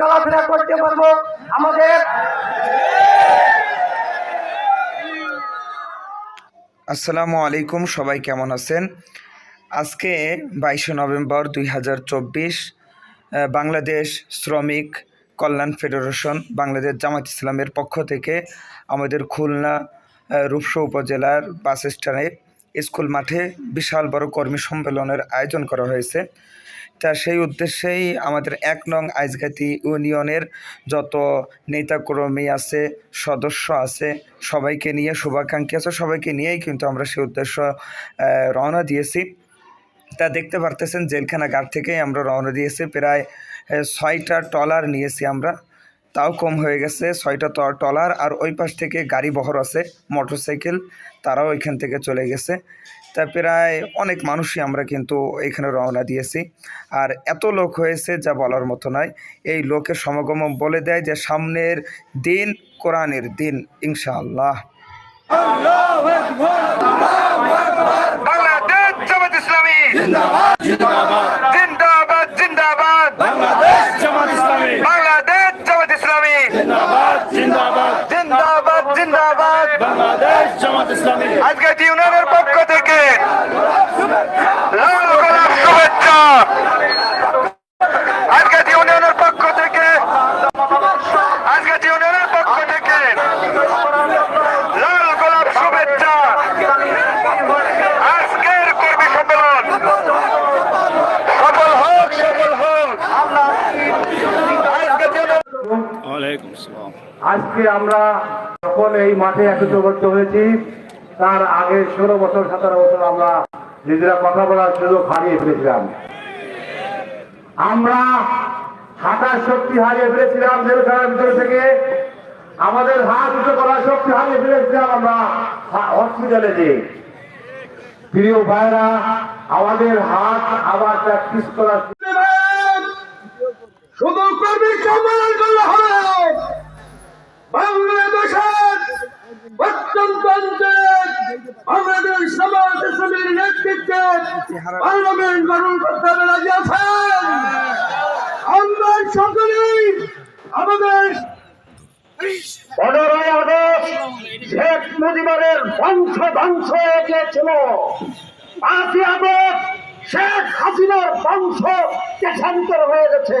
চলাফেরা করতে পারব। আমাদের আসসালামু আলাইকুম, সবাই কেমন আছেন? আজকে বাইশে নভেম্বর দুই হাজার চব্বিশ বাংলাদেশ শ্রমিক কল্যাণ ফেডারেশন, বাংলাদেশ জামাত ইসলামের পক্ষ থেকে আমাদের খুলনা রূপসা উপজেলার বাস স্ট্যান্ডে স্কুল মাঠে বিশাল বড় কর্মী সম্মেলনের আয়োজন করা হয়েছে। তা সেই উদ্দেশ্যেই আমাদের এক নং আইজগাতি ইউনিয়নের যত নেতাকর্মী আছে, সদস্য আছে, সবাইকে নিয়ে শুভাকাঙ্ক্ষী আছে, সবাইকে নিয়েই কিন্তু আমরা সেই উদ্দেশ্য রওনা দিয়েছি। তা দেখতে পারতেছেন জেলখানা ঘাট থেকেই আমরা রওনা দিয়েছি, প্রায় ছয়টা টলার নিয়েছি আমরা। তাও কম হয়ে গেছে, ছয়টা টলার আর ওই পাশ থেকে গাড়ি বহর আছে, মোটরসাইকেল, তারাও এখান থেকে চলে গেছে। তা প্রায় অনেক মানুষই আমরা কিন্তু এখানে রওনা দিয়েছি। আর এত লোক হয়েছে যা বলার মতো নয়। এই লোকের সমাগম বলে দেয় যে সামনের দিন কোরআনের দিন ইনশাআল্লাহ। বাংলাদেশ জামাত ইসলামী। জিন্দাবাদ জিন্দাবাদ। বাংলাদেশ জামাত ইসলামী। বাংলাদেশ জামাত ইসলামী জিন্দাবাদ জিন্দাবাদ। জিন্দাবাদ জিন্দাবাদ। বাংলাদেশ জামাত ইসলামী। আজকে ইউনিয়নের পক্ষ থেকে লাল গোলাপ শুভেচ্ছা আজকে ইউনিয়নের পক্ষ থেকে আজকে ইউনিয়নের পক্ষ থেকে লাল গোলাপ শুভেচ্ছা আজকের কর্মী সম্মেলন সফল হোক সফল হোক আজকে ওয়ালাইকুম আসসালাম আজকে আমরা যখন এই মাঠে একত্রবদ্ধ হয়েছি। তার আগে ষোলো বছর, সতেরো বছর আমরা নিজেরা কথা বলার সুযোগ হারিয়ে ফেলেছিলাম। আমরা হাঁটার শক্তি হারিয়ে ফেলেছিলাম জেলখানার ভিতর থেকে। আমাদের হাত উঁচু করার শক্তি হারিয়ে ফেলেছিলাম আমরা হসপিটালে যে প্রিয় ভাইরা, আমাদের হাত আবার প্র্যাকটিস করার শুধু কর্মী সম্মেলন করলে হবে। বাংলাদেশের অত্যন্ত বাংলাদেশ সমাজ ইসলামের নেতৃত্বে পার্লামেন্ট হবে রাজি আছেন? আমরা সকলেই আমাদের পনেরোই আগস্ট শেখ মুজিবের বংশ ধ্বংস হয়ে গিয়েছিল। পাঁচই আগস্ট শেখ হাসিনার বংশ হয়ে গেছে।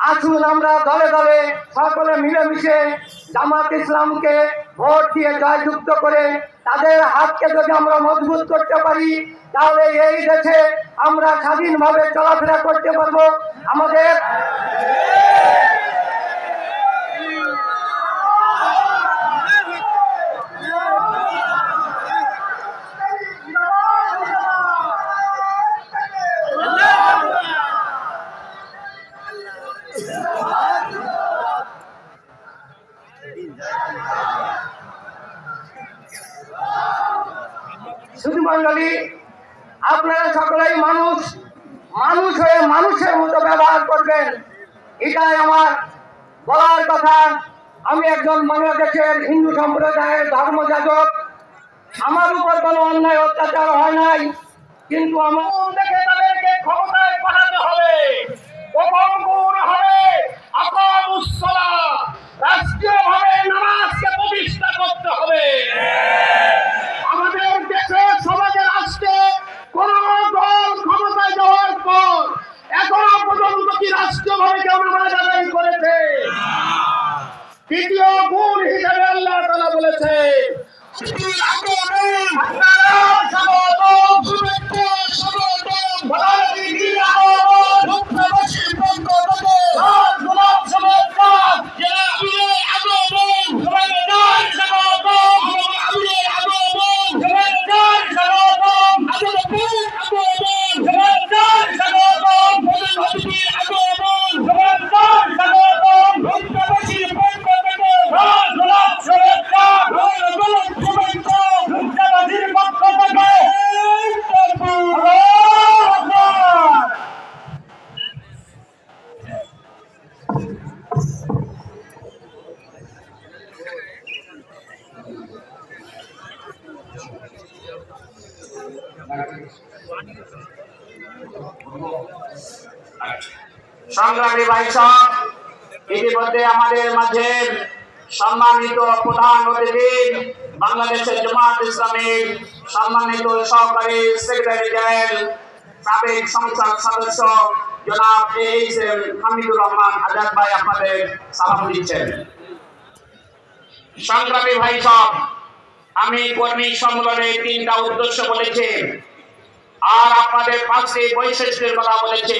আসুন আমরা দলে দলে সকলে মিলেমিশে জামাত ইসলামকে ভোট দিয়ে জয়যুক্ত করে তাদের হাতকে যদি আমরা মজবুত করতে পারি, তাহলে এই দেশে আমরা স্বাধীনভাবে চলাফেরা করতে পারব। আমাদের মন্ডলী, আপনারা সকলেই মানুষ মানুষ হয়ে মানুষের মতো ব্যবহার করবেন। এটাই আমার বলার কথা। আমি একজন বাংলাদেশের হিন্দু সম্প্রদায়ের ধর্মযাজক আমার উপর কোনো অন্যায় অত্যাচার হয় নাই, কিন্তু আমার দেখে তাদেরকে ক্ষমতায় পাঠাতে হবে। হবে। রাষ্ট্রীয়ভাবে PT সংগ্রামী বাইসব ইতিমধ্যে আমাদের মাঝে সম্মানিত প্রধান অতিথি, বাংলাদেশের জামাত ইসলামের সম্মানিত সহকারী সেক্রেটারি জেনারেল সাবেক সংসদ সদস্য জনাব হামিদুর রহমান আজাদ ভাই আপনাদের সালাম দিচ্ছেন। সংগ্রামী ভাই সব, আমি কর্মী সম্মেলনে তিনটা উদ্দেশ্য বলেছি। আর আপনাদের পাঁচটি বৈশিষ্ট্যের কথা বলেছি।